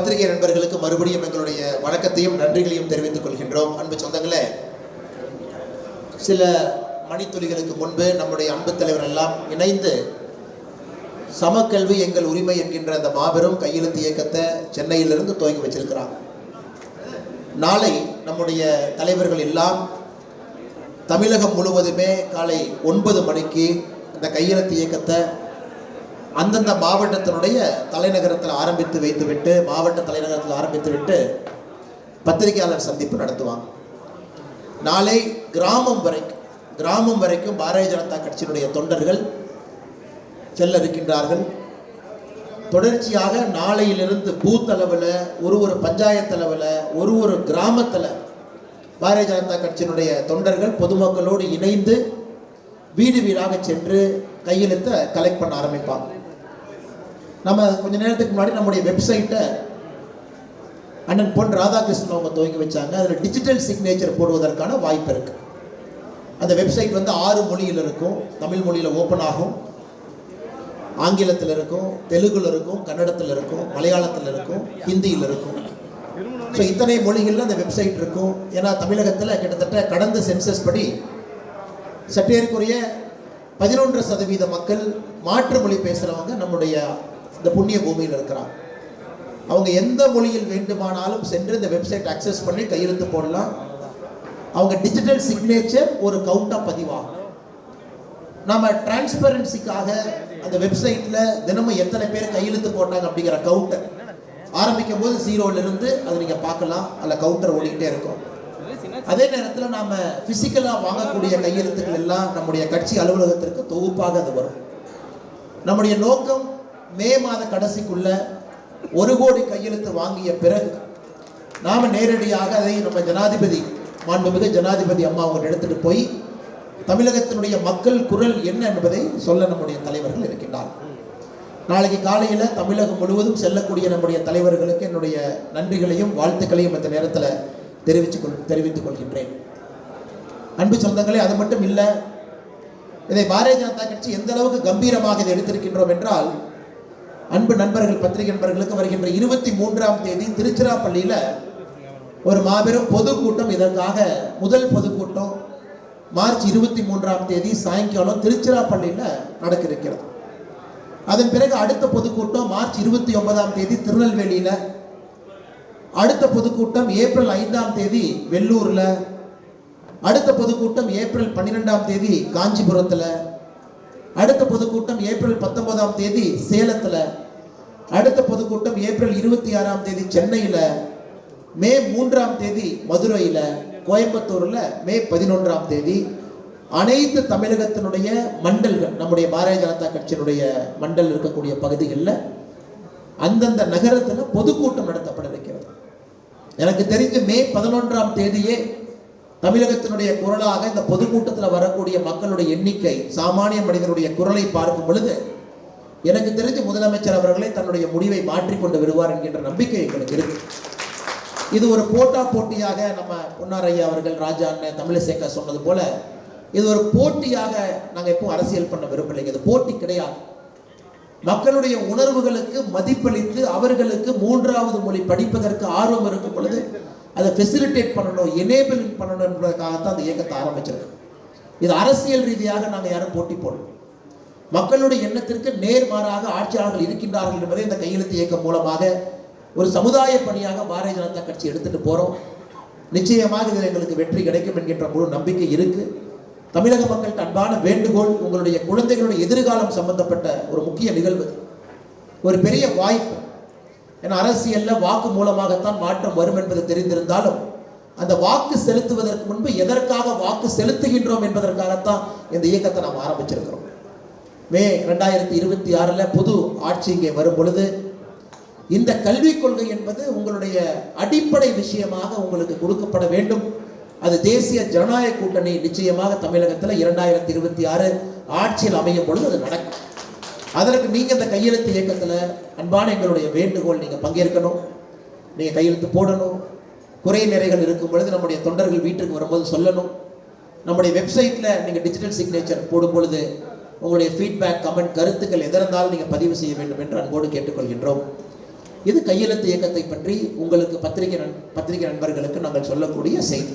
பத்திரிகை நண்பர்களுக்கு மறுபடியும் எங்களுடைய வணக்கத்தையும் நன்றிகளையும் தெரிவித்துக் கொள்கின்றோம். அன்பு சொந்தங்களே சில மணித்துளிகளுக்கு முன்பு நம்முடைய அன்பு தலைவர் எல்லாம் இணைந்து சமக்கல்வி எங்கள் உரிமை என்கின்ற அந்த மாபெரும் கையெழுத்து இயக்கத்தை சென்னையிலிருந்து துவங்கி வச்சிருக்கிறாங்க. நாளை நம்முடைய தலைவர்கள் எல்லாம் தமிழகம் முழுவதுமே காலை ஒன்பது மணிக்கு இந்த கையெழுத்து இயக்கத்தை அந்தந்த மாவட்டத்தினுடைய தலைநகரத்தில் ஆரம்பித்து வைத்துவிட்டு மாவட்ட தலைநகரத்தில் ஆரம்பித்து விட்டு பத்திரிகையாளர் சந்திப்பு நடத்துவாங்க. நாளை கிராமம் வரைக்கும் கிராமம் வரைக்கும் பாரதிய ஜனதா கட்சியினுடைய தொண்டர்கள் செல்ல இருக்கின்றார்கள் தொடர்ச்சியாக நாளையிலிருந்து பூத் அளவில் ஒரு ஒரு பஞ்சாயத்து அளவில் ஒரு ஒரு கிராமத்தில் பாரதிய ஜனதா கட்சியினுடைய தொண்டர்கள் பொதுமக்களோடு இணைந்து வீடு வீடாக சென்று கையெழுத்தை கலெக்ட் பண்ண ஆரம்பிப்பாங்க. நம்ம கொஞ்ச நேரத்துக்கு முன்னாடி நம்முடைய வெப்சைட்டை அண்ணன் பொன் ராதாகிருஷ்ணன் அவங்க துவங்கி வச்சாங்க. அதில் டிஜிட்டல் சிக்னேச்சர் போடுவதற்கான வாய்ப்பு இருக்கு. அந்த வெப்சைட் வந்து ஆறு மொழியில் இருக்கும். தமிழ் மொழியில் ஓப்பன் ஆகும். ஆங்கிலத்தில் இருக்கும் தெலுங்குல இருக்கும் கன்னடத்தில் இருக்கும் மலையாளத்தில் இருக்கும் ஹிந்தியில் இருக்கும். ஸோ இத்தனை மொழிகளில் அந்த வெப்சைட் இருக்கும். ஏன்னா தமிழகத்தில் கிட்டத்தட்ட கடந்த சென்சஸ் படி சற்றேற்குரிய பதினொன்று சதவீத மக்கள் மாற்று மொழி பேசுகிறவங்க நம்முடைய இந்த புண்ணிய பூமியில் இருக்கிறாங்க அவங்க எந்த மொழியில் வேண்டுமானாலும் சென்று இந்த வெப்சைட் அக்சஸ் பண்ணி கையெழுத்து போடலாம். அவங்க டிஜிட்டல் சிக்னேச்சர் ஒரு கவுண்டாக பதிவாகும் நம்ம டிரான்ஸ்பரன்சிக்காக அந்த வெப்சைட்டில் தினமும் எத்தனை பேர் கையெழுத்து போட்டாங்க அப்படிங்கிற கவுண்டர் ஆரம்பிக்கும் போது ஜீரோலேருந்து அதை நீங்கள் பார்க்கலாம். அதில் கவுண்டர் ஓடிக்கிட்டே இருக்கும். அதே நேரத்தில் நாம் ஃபிசிக்கலாக வாங்கக்கூடிய கையெழுத்துக்கள் எல்லாம் நம்முடைய கட்சி அலுவலகத்திற்கு தொகுப்பாக அது வரும். நம்முடைய நோக்கம் மே மாத கடைசிக்குள்ள ஒரு கோடி கையெழுத்து வாங்கிய பிறகு நாம் நேரடியாக அதை நம்ம ஜனாதிபதி மாண்புமிகு ஜனாதிபதி அம்மா அவங்க எடுத்துட்டு போய் தமிழகத்தினுடைய மக்கள் குரல் என்ன என்பதை சொல்ல நம்முடைய தலைவர்கள் இருக்கின்றார் நாளைக்கு காலையில் தமிழகம் முழுவதும் செல்லக்கூடிய நம்முடைய தலைவர்களுக்கு என்னுடைய நன்றிகளையும் வாழ்த்துக்களையும் இந்த நேரத்தில் தெரிவித்துக் கொள் தெரிவித்துக் கொள்கின்றேன். அன்பு சொந்தங்களே அது மட்டும் இல்லை இதை பாரதிய ஜனதா கட்சி எந்த அளவுக்கு கம்பீரமாக இதை எடுத்திருக்கின்றோம் என்றால் அன்பு நண்பர்கள் பத்திரிகை நண்பர்களுக்கு வருகின்ற இருபத்தி மூன்றாம் தேதி திருச்சிராப்பள்ளியில் ஒரு மாபெரும் பொதுக்கூட்டம். இதற்காக முதல் பொதுக்கூட்டம் மார்ச் இருபத்தி மூன்றாம் தேதி சாயங்காலம் திருச்சிராப்பள்ளியில் நடக்க இருக்கிறது அதன் பிறகு அடுத்த பொதுக்கூட்டம் மார்ச் இருபத்தி ஒன்பதாம் தேதி திருநெல்வேலியில். அடுத்த பொதுக்கூட்டம் ஏப்ரல் ஐந்தாம் தேதி வெள்ளூரில். அடுத்த பொதுக்கூட்டம் ஏப்ரல் பன்னிரெண்டாம் தேதி காஞ்சிபுரத்தில். அடுத்த பொதுக்கூட்டம் ஏப்ரல் பத்தொன்பதாம் தேதி சேலத்தில். அடுத்த பொதுக்கூட்டம் ஏப்ரல் இருபத்தி ஆறாம் தேதி சென்னையில். மே மூன்றாம் தேதி மதுரையில். கோயம்புத்தூரில் மே பதினொன்றாம் தேதி. அனைத்து தமிழகத்தினுடைய மண்டல்கள் நம்முடைய பாரதிய ஜனதா கட்சியினுடைய மண்டல் இருக்கக்கூடிய பகுதிகளில் அந்தந்த நகரத்தில் பொதுக்கூட்டம் நடத்தப்பட இருக்கிறது எனக்கு தெரிஞ்சு மே பதினொன்றாம் தேதியே தமிழகத்தினுடைய குரலாக இந்த பொதுக்கூட்டத்தில் வரக்கூடிய மக்களுடைய எண்ணிக்கை சாமானிய மனிதனுடைய குரலை பார்க்கும் பொழுது எனக்கு தெரிஞ்சு முதலமைச்சர் அவர்களே தன்னுடைய முடிவை மாற்றிக்கொண்டு வருவார் என்கின்ற நம்பிக்கை எங்களுக்கு இருக்கு. இது ஒரு போட்டா போட்டியாக நம்ம பொன்னாரையா அவர்கள் ராஜா அண்ணன் தமிழிசேகா சொன்னது போல இது ஒரு போட்டியாக நாங்கள் எப்பவும் அரசியல் பண்ண விரும்பலைங்க. இது போட்டி கிடையாது. மக்களுடைய உணர்வுகளுக்கு மதிப்பளித்து அவர்களுக்கு மூன்றாவது மொழி படிப்பதற்கு ஆர்வம் இருக்கும் பொழுது அதை ஃபெசிலிட்டேட் பண்ணணும் எனேபிள் பண்ணணும் என்பதற்காகத்தான் அந்த இயக்கத்தை ஆரம்பிச்சிருக்கோம் இது அரசியல் ரீதியாக நாங்கள் யாரும் போட்டி போடணும் மக்களுடைய எண்ணத்திற்கு நேர்மாறாக ஆட்சியாளர்கள் இருக்கின்றார்கள் என்பதை இந்த கையெழுத்து இயக்கம் மூலமாக ஒரு சமுதாய பணியாக பாரதிய ஜனதா கட்சி எடுத்துட்டு போகிறோம் நிச்சயமாக இதில் எங்களுக்கு வெற்றி கிடைக்கும் என்கின்ற முழு நம்பிக்கை இருக்கு. தமிழக மக்கள் அன்பான வேண்டுகோள் உங்களுடைய குழந்தைகளுடைய எதிர்காலம் சம்பந்தப்பட்ட ஒரு முக்கிய நிகழ்வு ஒரு பெரிய வாய்ப்பு. ஏன்னா அரசியல்ல வாக்கு மூலமாகத்தான் மாற்றம் வரும் என்பது தெரிந்திருந்தாலும் அந்த வாக்கு செலுத்துவதற்கு முன்பு எதற்காக வாக்கு செலுத்துகின்றோம் என்பதற்காகத்தான் இந்த இயக்கத்தை நாம் ஆரம்பிச்சிருக்கிறோம். மே ரெண்டாயிரத்தி இருபத்தி ஆறில் புது ஆட்சி இங்கே வரும் பொழுது இந்த கல்விக் கொள்கை என்பது உங்களுடைய அடிப்படை விஷயமாக உங்களுக்கு கொடுக்கப்பட வேண்டும். அது தேசிய ஜனநாயக கூட்டணி நிச்சயமாக தமிழகத்தில் இரண்டாயிரத்தி இருபத்தி ஆறு ஆட்சியில் அமையும் பொழுது அது நடக்கும். அதற்கு நீங்கள் இந்த கையெழுத்து இயக்கத்தில் அன்பான எங்களுடைய வேண்டுகோள் நீங்கள் பங்கேற்கணும். நீங்கள் கையெழுத்து போடணும். குறை நிறைகள் இருக்கும் பொழுது நம்முடைய தொண்டர்கள் வீட்டுக்கு வரும்போது சொல்லணும். நம்முடைய வெப்சைட்டில் நீங்கள் டிஜிட்டல் சிக்னேச்சர் போடும் பொழுது உங்களுடைய ஃபீட்பேக் கமெண்ட் கருத்துக்கள் எதிர்ந்தாலும் நீங்கள் பதிவு செய்ய வேண்டும் என்று அன்போடு கேட்டுக்கொள்கின்றோம். இது கையெழுத்து இயக்கத்தை பற்றி உங்களுக்கு பத்திரிகை நண் பத்திரிகை நண்பர்களுக்கு நாங்கள் சொல்லக்கூடிய செய்தி.